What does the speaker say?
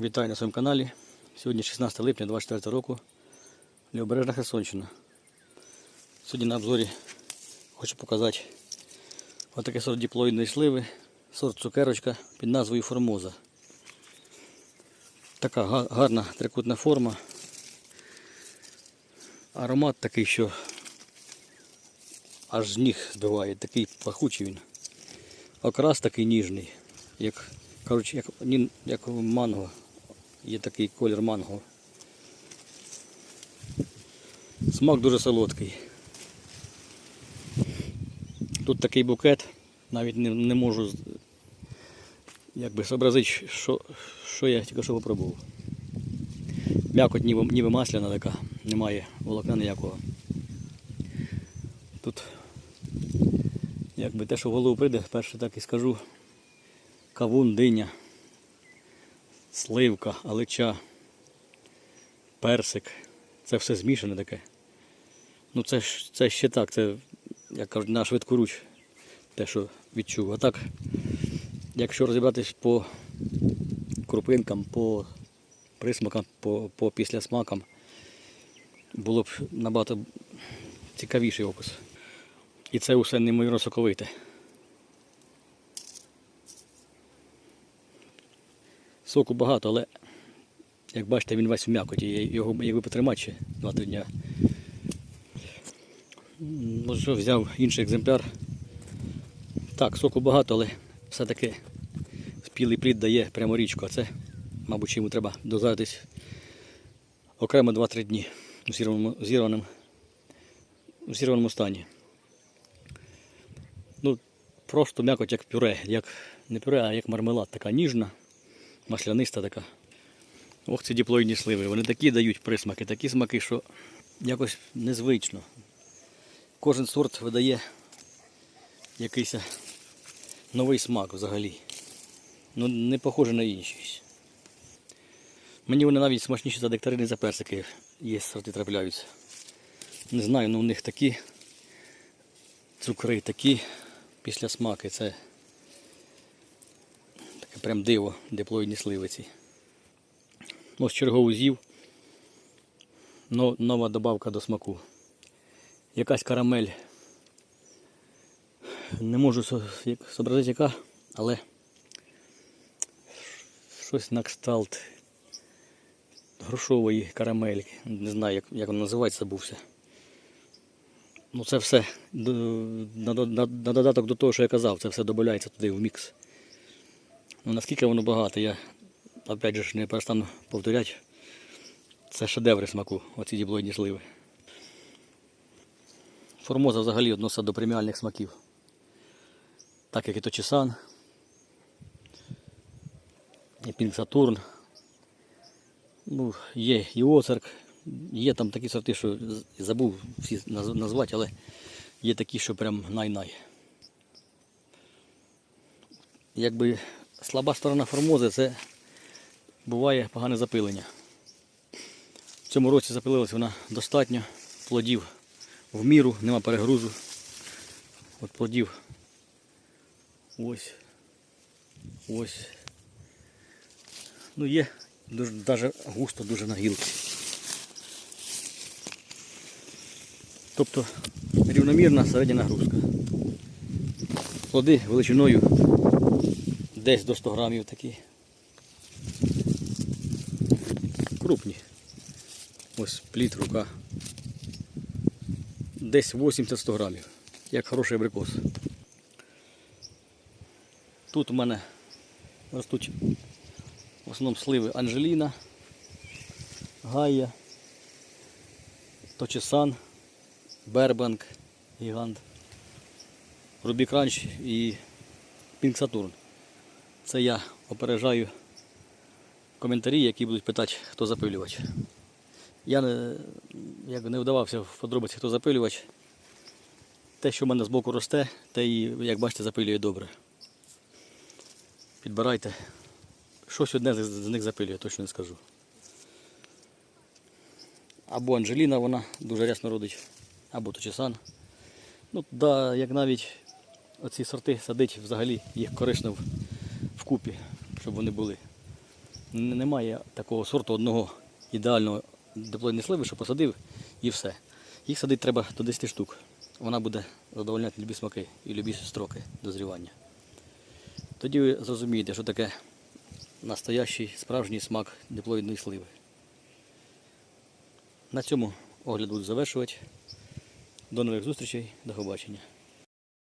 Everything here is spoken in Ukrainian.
Вітаю на своєму каналі. Сьогодні 16 липня 24 року. Лівобережна Херсонщина. Сьогодні на обзорі хочу показати отакий сорт диплоїдної сливи, сорт цукерочка під назвою Формоза. Така гарна трикутна форма. Аромат такий, що аж з ніг збиває, такий пахучий він. Окрас такий ніжний, як, коротше, як, як манго. Є такий колір манго. Смак дуже солодкий. Тут такий букет, навіть не, не можу якби зобразити, що, що я тільки що попробував. М'якоть ніби, ніби масляна така, немає волокна ніякого. Тут якби те, що в голову прийде, перше так і скажу. Кавун, диня, сливка, алича, персик. Це все змішане таке. Ну це, ж- це ще так, це, як кажуть, на швидку руч, те, що відчув. А так, якщо розібратись по крупинкам, по присмакам, по, по післясмакам, було б набагато цікавіший опис. І це усе неймовірно соковите. Соку багато, але як бачите, він весь в м'якоті. Його якби потримати ще 2-3 дня. Ну що, взяв інший екземпляр. Так, соку багато, але все-таки спілий плід дає прямо річку, а це, мабуть, йому треба дозатись окремо 2-3 дні у зірваному, зірваному, у зірваному стані. Ну, просто м'якоть як пюре, як не пюре, а як мармелад, така ніжна, масляниста така. Ох, ці діплоїдні сливи. Вони такі дають присмаки, такі смаки, що якось незвично. Кожен сорт видає якийсь новий смак взагалі. Ну, не похоже на інші. Мені вони навіть смачніші за дектарини, за персики. Є сорти трапляються. Не знаю, ну у них такі цукри, такі після смаки. Це прям диво, диплоїдні сливиці. Ось чергову з'їв. Но, нова добавка до смаку. Якась карамель. Не можу зобразити яка, але щось на кшталт грушової карамельки. Не знаю, як, як воно називається, забувся. Ну це все на, на, на додаток до того, що я казав, це все додається туди в мікс. Ну наскільки воно багато, я опять же не перестану повторяти. Це шедеври смаку, оці діблойні сливи. Формоза взагалі відноситься до преміальних смаків. Так як і Точісан, і Пінк Сатурн. Ну, є і Оцерк, є там такі сорти, що забув всі назвати, але є такі, що прям най-най. Якби слаба сторона формози це буває погане запилення. В цьому році запилилась вона достатньо, плодів в міру, нема перегрузу. От плодів ось. Ось. Ну є дуже даже густо дуже на гілці. Тобто рівномірна середня нагрузка. Плоди величиною десь до 100 грамів такі. Крупні. Ось плід, рука. Десь 80-100 грамів. Як хороший абрикос. Тут у мене ростуть в основному сливи Анжеліна, Гайя, Точесан, Бербанк, Гігант, Рубі Кранч і Пінк Сатурн. Це я опережаю коментарі, які будуть питати, хто запилювач. Я не, як не вдавався в подробиці, хто запилювач. Те, що в мене збоку росте, те і, як бачите, запилює добре. Підбирайте. Щось одне з них запилює, точно не скажу. Або Анжеліна, вона дуже рясно родить, або Точесан. Ну, да, як навіть оці сорти садить взагалі їх корисно в, вкупі, щоб вони були. Немає такого сорту одного ідеального диплойної сливи, що посадив і все. Їх садити треба до 10 штук. Вона буде задовольняти любі смаки і любі строки дозрівання. Тоді ви зрозумієте, що таке настоящий справжній смак диплоїдної сливи. На цьому огляд буду завершувати. До нових зустрічей, до побачення.